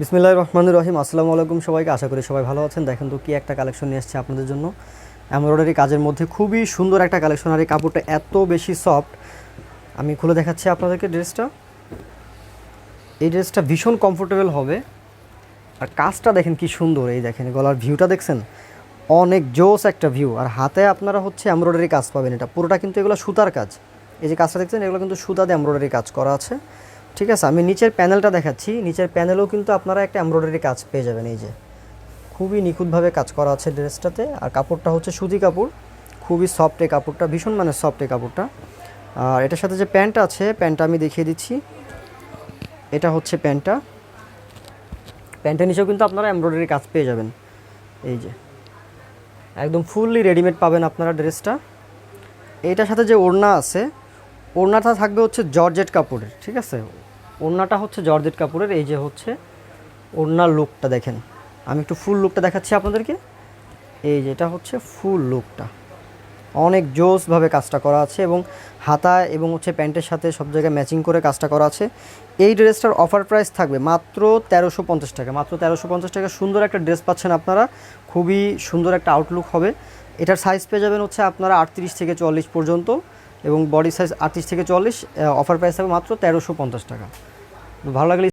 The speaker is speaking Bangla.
বিসমিল্লাহ রহমান রহিম। আসসালামু আলাইকুম সবাইকে। আশা করি সবাই ভালো আছেন। দেখেন তো কি একটা কালেকশন নিয়ে এসেছে আপনাদের জন্য। এমব্রয়ডারি কাজের মধ্যে খুবই সুন্দর একটা কালেকশন আর এই কাপড়টা এত বেশি সফট আমি খুলে দেখাচ্ছি আপনাদেরকে ড্রেসটা। এই ড্রেসটা ভীষণ কমফোর্টেবল হবে। আর কাজটা দেখেন কি সুন্দর। এই দেখেন, গলার ভিউটা দেখছেন? অনেক জোস একটা ভিউ আর হাতে আপনারা হচ্ছে এমব্রয়ডারি কাজ পাবেন। এটা পুরোটা কিন্তু এগুলো সুতার কাজ। এই যে কাজটা দেখছেন, এগুলো কিন্তু সুতাতে এমব্রয়ডারি কাজ করা আছে। ঠিক আছে, আমি নিচের প্যানেলটা দেখাচ্ছি। নিচের প্যানেলেও কিন্তু আপনারা একটা এমব্রয়ডারি কাজ পেয়ে যাবেন এই যে। খুবই নিখুঁতভাবে কাজ করা আছে ড্রেসটাতে। আর কাপড়টা হচ্ছে সুতি কাপড়। খুবই সফট এই কাপড়টা, ভীষণ মানে সফট এই কাপড়টা। আর এটার সাথে যে প্যান্টটা আছে, প্যান্টটা আমি দেখিয়ে দিচ্ছি। এটা হচ্ছে প্যান্টটা। প্যান্টের নিচেও কিন্তু আপনারা এমব্রয়ডারি কাজ পেয়ে যাবেন। এই যে। একদম ফুললি রেডিমেড পাবেন আপনারা ড্রেসটা। এটার সাথে যে ওড়না আছে, ওড়নাটা থাকবে হচ্ছে জর্জেট কাপড়ের, ঠিক আছে? ওড়নাটা হচ্ছে জর্জেট কাপড়ের এই যে হচ্ছে ওড়নার লুকটা দেখেন। আমি একটু ফুল লুকটা দেখাচ্ছি আপনাদেরকে। এই যে এটা হচ্ছে ফুল লুকটা অনেক জোসভাবে কাজটা করা আছে এবং হাতা এবং হচ্ছে প্যান্টের সাথে সব জায়গায় ম্যাচিং করে কাজটা করা আছে। এই ড্রেসটার অফার প্রাইস থাকবে মাত্র তেরোশো পঞ্চাশ টাকা। মাত্র তেরোশো পঞ্চাশ টাকা। সুন্দর একটা ড্রেস পাচ্ছেন আপনারা। খুবই সুন্দর একটা আউটলুক হবে। এটার সাইজ পেয়ে যাবেন হচ্ছে আপনারা আটত্রিশ থেকে চল্লিশ পর্যন্ত। এবং বডি সাইজ আটত্রিশ থেকে চল্লিশ অফার প্রাইস থাকবে মাত্র তেরোশো পঞ্চাশ টাকা। ভালো লাগলে